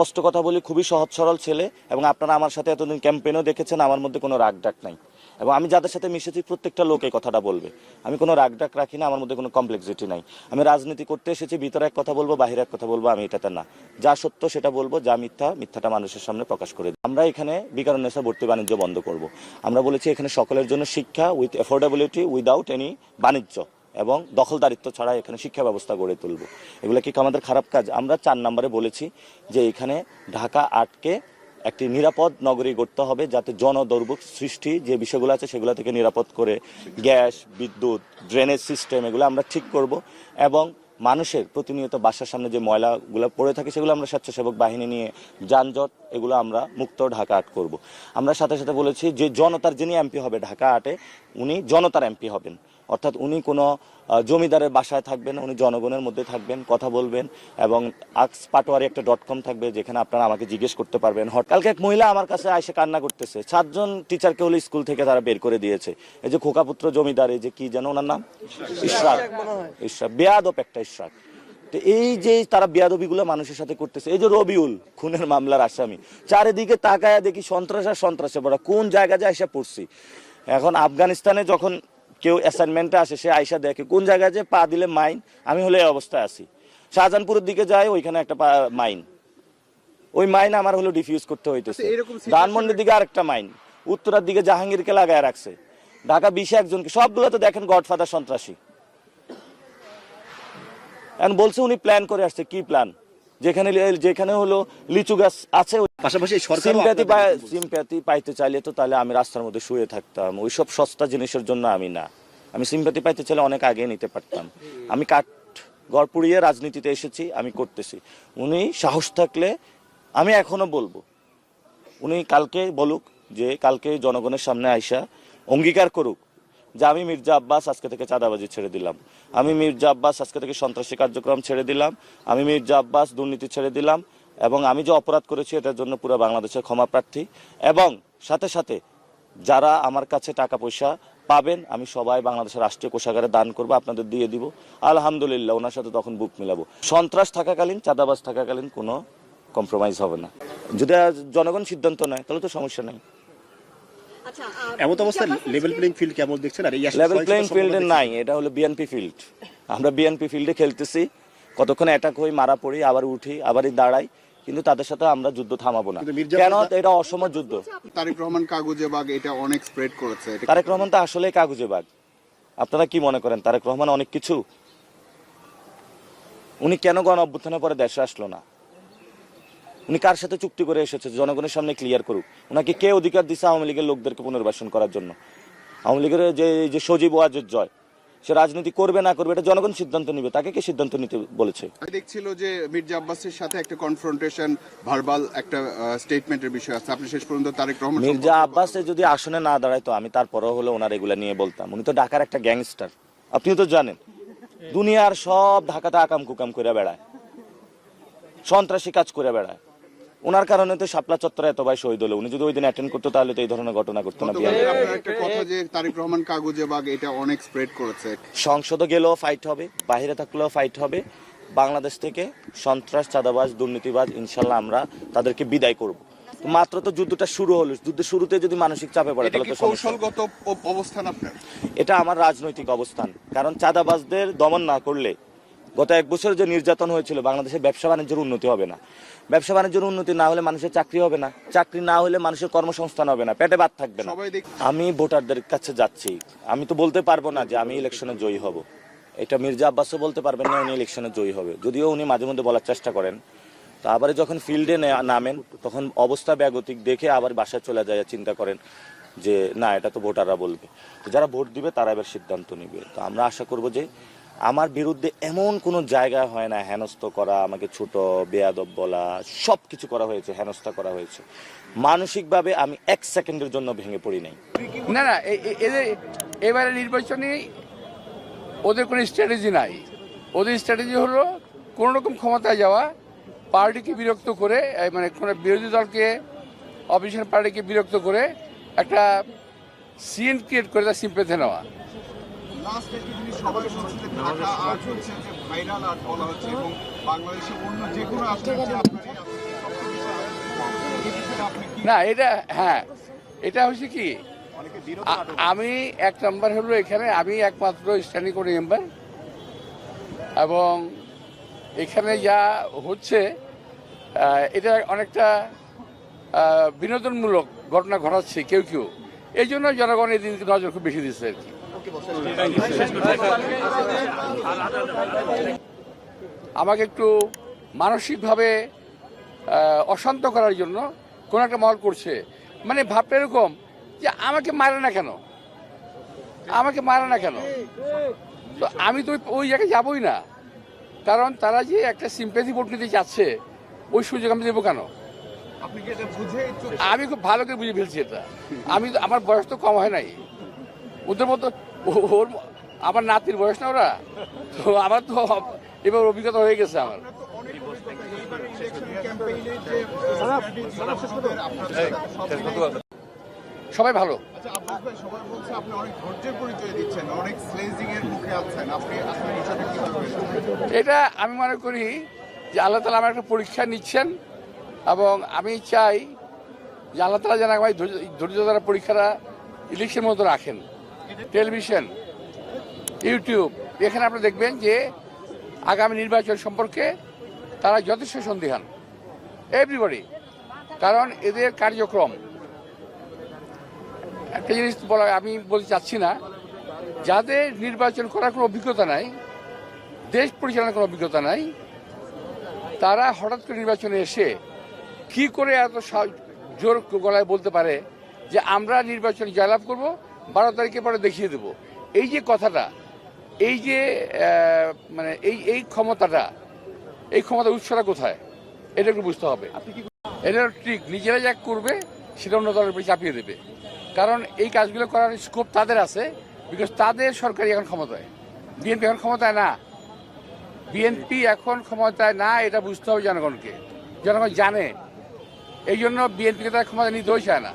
স্পষ্ট কথা বলি, খুবই সহজ সরল ছেলে এবং আপনারা আমার সাথে এতদিন ক্যাম্পেনও দেখেছেন, আমার মধ্যে কোনো রাগ ডাক নাই। এবং আমি যাদের সাথে মিশেছি, প্রত্যেকটা লোক এই কথাটা বলবে। আমি কোনো রাগ ডাক রাখি না, আমার মধ্যে কোনো কমপ্লেক্সিটি নাই। আমি রাজনীতি করতে এসেছি, ভিতরে এক কথা বলব, বাহিরে এক কথা বলব, আমি এটাতে না। যা সত্য সেটা বলব, যা মিথ্যা, মিথ্যাটা মানুষের সামনে প্রকাশ করে। আমরা এখানে বিকারণ নেশা, ভর্তি বাণিজ্য বন্ধ করব। আমরা বলেছি এখানে সকলের জন্য শিক্ষা উইথ অ্যাফোর্ডেবিলিটি উইদাউট এনি বাণিজ্য। এবং দখলদারিত্ব ছাড়া এখানে শিক্ষা ব্যবস্থা গড়ে তুলব। এগুলো কি আমাদের খারাপ কাজ? আমরা চার নম্বরে বলেছি যে এখানে ঢাকা আটকে একটি নিরাপদ নগরী গড়তে হবে যাতে জনদৌর্ভোগ সৃষ্টি যে বিষয়গুলো আছে সেগুলো থেকে নিরাপদ করে গ্যাস, বিদ্যুৎ ড্রেনেজ সিস্টেম এগুলো আমরা ঠিক করব এবং মানুষের প্রতিনিয়ত বাসার সামনে যে ময়লাগুলো পড়ে থাকে সেগুলো আমরা স্বেচ্ছাসেবক বাহিনী নিয়ে যানজট এগুলো আমরা মুক্ত ঢাকা আট করব। আমরা সাথে সাথে বলেছি যে জনতার যিনি এমপি হবে ঢাকা আটে, উনি জনতার এমপি হবেন। অর্থাৎ উনি কোনো জমিদারের বাসায় থাকবেন উনি জনগণের মধ্যে থাকবেন কথা বলবেন এবং আক্স পাটোয়ারি একটা ডট কম থাকবে যেখানে আপনারা আমাকে জিজ্ঞেস করতে পারবেন। হট কালকে এক মহিলা আমার কাছে আইসে কান্না করতেছে। সাতজন টিচারকে হলে স্কুল থেকে তারা বের করে দিয়েছে। এই যে খোকাপুত্র জমিদার এই যে কি যেন ওনার নাম? ইশরাক। ইশরাক বেয়াদব একটা ইশরাক। তো এই যে তারা বেয়াদবিগুলো মানুষের সাথে করতেছে এই যে রবিউল খুনের মামলার আসামি। চারিদিকে তাকায় দেখি সন্ত্রাস আর সন্ত্রাসে পড়া কোন জায়গা যায় এসে পড়ছি। এখন আফগানিস্তানে যখন কেউ অ্যাসাইনমেন্টে আসে সে আইসা দেখে কোন জায়গায় যে পা দিলে মাইন আমি হলে এই অবস্থায় আছি। শাহজাহানপুরের দিকে যাই ওইখানে একটা মাইন। ওই মাইন আমার হলো ডিফিউজ করতে হইতেছে। আচ্ছা, ধানমন্ডির দিকে আরেকটা মাইন। উত্তরার দিকে জাহাঙ্গীরকে লাগায় রাখছে। ঢাকা বিশে একজনকে সবগুলো তো দেখেন গডফাদার সন্ত্রাসী। এখন বলছে উনি প্ল্যান করে আসছে কি প্ল্যান যেখানে যেখানে হলো লিচু গাছ আছে পাশাপাশি এই সিম্প্যাথি সিম্প্যাথি পাইতে চাইলে তো তাহলে আমি রাস্তার মধ্যে শুয়ে থাকতাম। ওইসব সস্তা জিনিসের জন্য আমি না। আমি সিম্প্যাথি পাইতে চাইলে অনেক আগে নিতে পারতাম। আমি কাঠ গড় পুড়িয়ে রাজনীতিতে এসেছি আমি করতেছি। উনি সাহস থাকলে আমি এখনও বলব। উনি কালকে বলুক যে কালকে জনগণের সামনে আইসা অঙ্গীকার করুক যে আমি মির্জা আব্বাস আজকে থেকে চাঁদাবাজি ছেড়ে দিলাম। আমি মির্জা আব্বাস আজকে থেকে সন্ত্রাসী কার্যক্রম ছেড়ে দিলাম। আমি মির্জা আব্বাস দুর্নীতি ছেড়ে দিলাম। এবং আমি যে অপরাধ করেছি এটার জন্য পুরো বাংলাদেশের ক্ষমা প্রার্থী। এবং সাথে সাথে যারা আমার কাছে টাকা পয়সা পাবেন আমি সবাই বাংলাদেশের রাষ্ট্রীয় কোষাগারে দান করব আপনাদের দিয়ে দিব। আলহামদুলিল্লাহ ওনার সাথে তখন বুক মিলাবো। সন্ত্রাস থাকাকালীন চাঁদাবাজ থাকাকালীন কোনো কম্প্রোমাইজ হবে না। যদি জনগণ সিদ্ধান্ত নেয় তাহলে তো সমস্যা নেই। আচ্ছা এমন জামাত- লেভেল প্লেইং ফিল্ড কেমন দেখছেন? আর লেভেল প্লেইং ফিল্ডে নাই এটা হলো বিএনপি ফিল্ড আমরা বিএনপি ফিল্ডে খেলতেছি কতক্ষণ অ্যাটাক হই মারা পড়ি আবার উঠি আবারই দাঁড়াই। কিন্তু তাদের সাথে আমরা যুদ্ধ থামাবো না। কেন? এটা অসম যুদ্ধ। তারেক রহমান কাগজে বাগ এটা অনেক স্প্রেড করেছে। তারেক রহমান তো আসলে কাগজে বাগ আপনারা কি মনে করেন তারেক রহমান অনেক কিছু? উনি কেন গণ অভ্যুত্থানের পরে দেশে আসলো না? উনি কার সাথে চুক্তি করে এসেছে জনগণের সামনে ক্লিয়ার করুক? ওনাকে কে অধিকার দিছে আওয়ামী লীগের লোকদেরকে পুনর্বাসন করার জন্য? আওয়ামী লীগের যে যে সজীব ওয়াজের জয় সে রাজনীতি করবে না করবে এটা জনগণ সিদ্ধান্ত নিবে তাকে কে সিদ্ধান্ত নিতে বলেছে? আমি দেখছিল যে মির্জা আব্বাসের সাথে একটা কনফ্রন্টেশন ভার্বাল একটা স্টেটমেন্টের বিষয় আছে। আপনি শেষ পর্যন্ত তারেক রহমান মির্জা আব্বাসে যদি আসনে না দাঁড়ায় তো আমি তারপরও হলো ওনার এগুলা নিয়ে বলতাম। উনি তো ঢাকার একটা গ্যাংস্টার। আপনিও তো জানেন দুনিয়ার সব ঢাকাতে আকাম কুকাম করে বেড়ায়। সন্ত্রাসী কাজ করে বেড়ায়। ওনার কারণে তো শাপলা চত্বরে এত ভাই শহীদ হলো। উনি যদি ওই দিন অ্যাটেন্ড করতো তাহলে তো এই ধরনের ঘটনা ঘটতো না। একটা কথা যে তারেক রহমান কাগজে বাগ এটা অনেক স্প্রেড করেছে। সংসদে গেলেও ফাইট হবে বাইরে থাকলেও ফাইট হবে। বাংলাদেশ থেকে সন্ত্রাস চাঁদাবাজ দুর্নীতিবাজ ইনশাল্লাহ আমরা তাদেরকে বিদায় করব। মাত্র তো যুদ্ধটা শুরু হলো। যুদ্ধের শুরুতে যদি মানসিক চাপে পড়ে তাহলে তো কৌশলগত অবস্থান আপনার? এটা আমার রাজনৈতিক অবস্থান। কারণ চাঁদাবাজদের দমন না করলে গত এক বছর যে নির্যাতন হয়েছিল বাংলাদেশে ব্যবসা বাণিজ্যের উন্নতি হবে না। ব্যবসা বাণিজ্যের উন্নতি না হলে মানুষের চাকরি হবে না। চাকরি না হলে মানুষের কর্মসংস্থান হবে না। পেটে ভাত থাকবে না। আমি ভোটারদের কাছে যাচ্ছি। আমি তো বলতে পারব না যে আমি ইলেকশনে জয়ী হব। এটা মির্জা আব্বাসও বলতে পারবেন না উনি ইলেকশনে জয়ী হবে। যদিও উনি মাঝে মধ্যে বলার চেষ্টা করেন। তো আবার যখন ফিল্ডে নামেন তখন অবস্থা ব্যাগতিক দেখে আবার বাসায় চলে যায় চিন্তা করেন যে না এটা তো ভোটাররা বলবে। তো যারা ভোট দিবে তারা এবার সিদ্ধান্ত নিবে। তো আমরা আশা করব যে আমার বিরুদ্ধে এমন কোনো জায়গা হয় না, হেনস্থ করা, আমাকে ছোট, বেয়াদব বলা সব কিছু করা হয়েছে, হেনস্থা করা হয়েছে। মানসিকভাবে আমি এক সেকেন্ডের জন্য ভেঙে পড়ি নাই। না না এবারে নির্বাচনে ওদের কোনো স্ট্র্যাটেজি নাই। ওদের স্ট্র্যাটেজি হলো কোনো রকম ক্ষমতায় যাওয়া, পার্টিকে বিরক্ত করে মানে কোনো বিরোধী দলকে অপোজিশন পার্টিকে বিরক্ত করে একটা সিন ক্রিয়েট করে, তার সিম্পেথে নেওয়া। লাস্ট একটি জিনিস সবাই শুনছে ঢাকা আর্ট হচ্ছে যে ভাইরাল আর্ট বলা হচ্ছে এবং বাংলাদেশে অন্য যে কোনো না এটা হ্যাঁ এটা হচ্ছে কি আমি এক নাম্বার হলো এখানে আমি একমাত্র স্ট্যান্ডিং করে মেম্বার এবং এখানে যা হচ্ছে এটা অনেকটা বিনোদনমূলক ঘটনা ঘটাচ্ছে কেউ কেউ। এই জন্য জনগণ এই দিনকে নজর খুব বেশি দিচ্ছে আর কি। আমাকে একটু মানসিকভাবে অশান্ত করার জন্য কোন একটা মহল করছে। মানে ভাবটা এরকম যে আমাকে মারে না কেন? আমাকে মারে না কেন? তো আমি তো ওই- জায়গায় যাবই না। কারণ তারা যে একটা সিম্পেথি ভোট নিতে যাচ্ছে ওই সুযোগ আমি দেবো কেন? আমি খুব ভালো করে বুঝে ফেলছি এটা। আমি আমার বয়স তো কম হয় নাই। ওদের মতো ওর আমার নাতির বয়স না ওরা? তো আমার তো এবার অভিজ্ঞতা হয়ে গেছে আমার। সবাই ভালো? এটা আমি মনে করি যে আল্লাহ তালা আমার একটা পরীক্ষা নিচ্ছেন এবং আমি চাই যে আল্লাহ তালা যেন এই ধৈর্য- দ্বারা পরীক্ষাটা ইলেকশন মতো রাখেন। টেলিভিশন, ইউটিউব, এখানে আপনি দেখবেন যে আগামী নির্বাচন সম্পর্কে তারা যথেষ্ট সন্দিহান। এভরিবডি কারণ এদের কার্যক্রম, একটা জিনিস বলা, আমি বলতে চাচ্ছি না, যাদের নির্বাচন করার কোনো অভিজ্ঞতা নাই, দেশ পরিচালনার কোনো অভিজ্ঞতা নাই, তারা হঠাৎ করে নির্বাচনে এসে কি করে এত জোর গলায় বলতে পারে যে আমরা নির্বাচনে জয়লাভ করব? বারো তারিখে পরে দেখিয়ে দেব। এই যে কথাটা এই যে মানে এই এই ক্ষমতাটা এই ক্ষমতা উৎসটা কোথায়? এটা একটু বুঝতে হবে। এটা ঠিক নিজেরা যা করবে সেটা অন্য দলের উপরে চাপিয়ে দেবে। কারণ এই কাজগুলো করার স্কোপ তাদের আছে বিকজ তাদের সরকারি এখন ক্ষমতায়। বিএনপি এখন ক্ষমতায় না। বিএনপি এখন ক্ষমতায় না এটা বুঝতে হবে জনগণকে। জনগণ জানে। এই জন্য বিএনপিকে তারা ক্ষমতা নিতেও চায় না।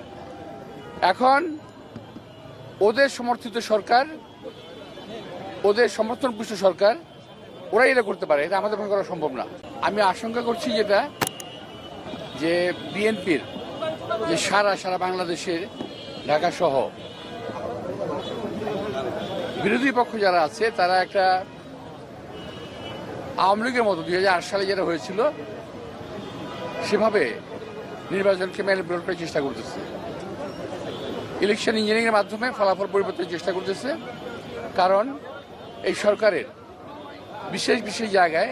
এখন ওদের সমর্থিত সরকার, ওদের সমর্থন পুষ্ট সরকার, ওরাই এটা করতে পারে। এটা আমাদের পক্ষে করা সম্ভব না। আমি আশঙ্কা করছি যেটা, যে বিএনপির যে সারা সারা বাংলাদেশের ঢাকা সহ বিরোধী পক্ষ যারা আছে, তারা একটা আওয়ামী লীগের মতো, দুই হাজার আট সালে যেটা হয়েছিল, সেভাবে নির্বাচনকে ম্যানিপুলেট করার চেষ্টা করতেছে। ইলেকশন ইঞ্জিনিয়ারিংয়ের মাধ্যমে ফলাফল পরিবর্তনের চেষ্টা করতেছে। কারণ এই সরকারের বিশেষ বিশেষ জায়গায়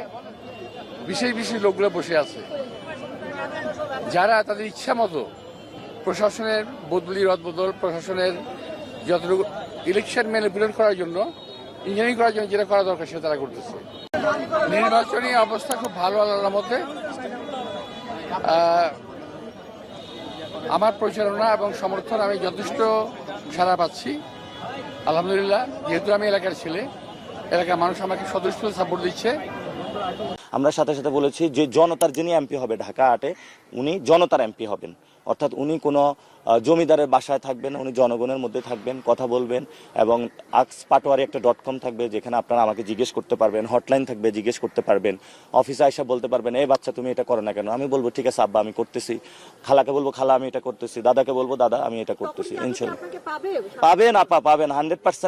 বিশেষ বিশেষ লোকগুলো বসে আছে। যারা তাদের ইচ্ছা মতো প্রশাসনের বদলি রদবদল প্রশাসনের যতটুকু ইলেকশন ম্যানিপুলেট করার জন্য ইঞ্জিনিয়ারিং করার জন্য যেটা করা দরকার সেটা তারা করতেছে। নির্বাচনী অবস্থা খুব ভালো মধ্যে আহ, আমার পরিচালনা এবং সমর্থন আমি যথেষ্ট সারা পাচ্ছি। আলহামদুলিল্লাহ, যেহেতু আমি এলাকার ছেলে, এলাকার মানুষ আমাকে সদস্য সাপোর্ট দিচ্ছে। আমরা সাথে সাথে বলেছি যে জনতার যিনি এমপি হবে ঢাকা আটে, উনি জনতার এমপি হবেন। অর্থাৎ উনি কোনো জমিদারের বাসায় থাকবেন উনি জনগণের মধ্যে থাকবেন কথা বলবেন এবং আক্স পাটোয়ারি একটা ডট কম থাকবে যেখানে আপনারা আমাকে জিজ্ঞেস করতে পারবেন হটলাইন থাকবে জিজ্ঞেস করতে পারবেন অফিসে আইসা বলতে পারবেন এই বাচ্চা তুমি এটা করো না কেন? আমি বলব ঠিক আছে আব্বা আমি করতেছি। খালাকে বলব খালা আমি এটা করতেছি। দাদাকে বলব দাদা আমি এটা করতেছি। ইনশাল্লাহ। পাবেন আপা পাবেন। Hundred percent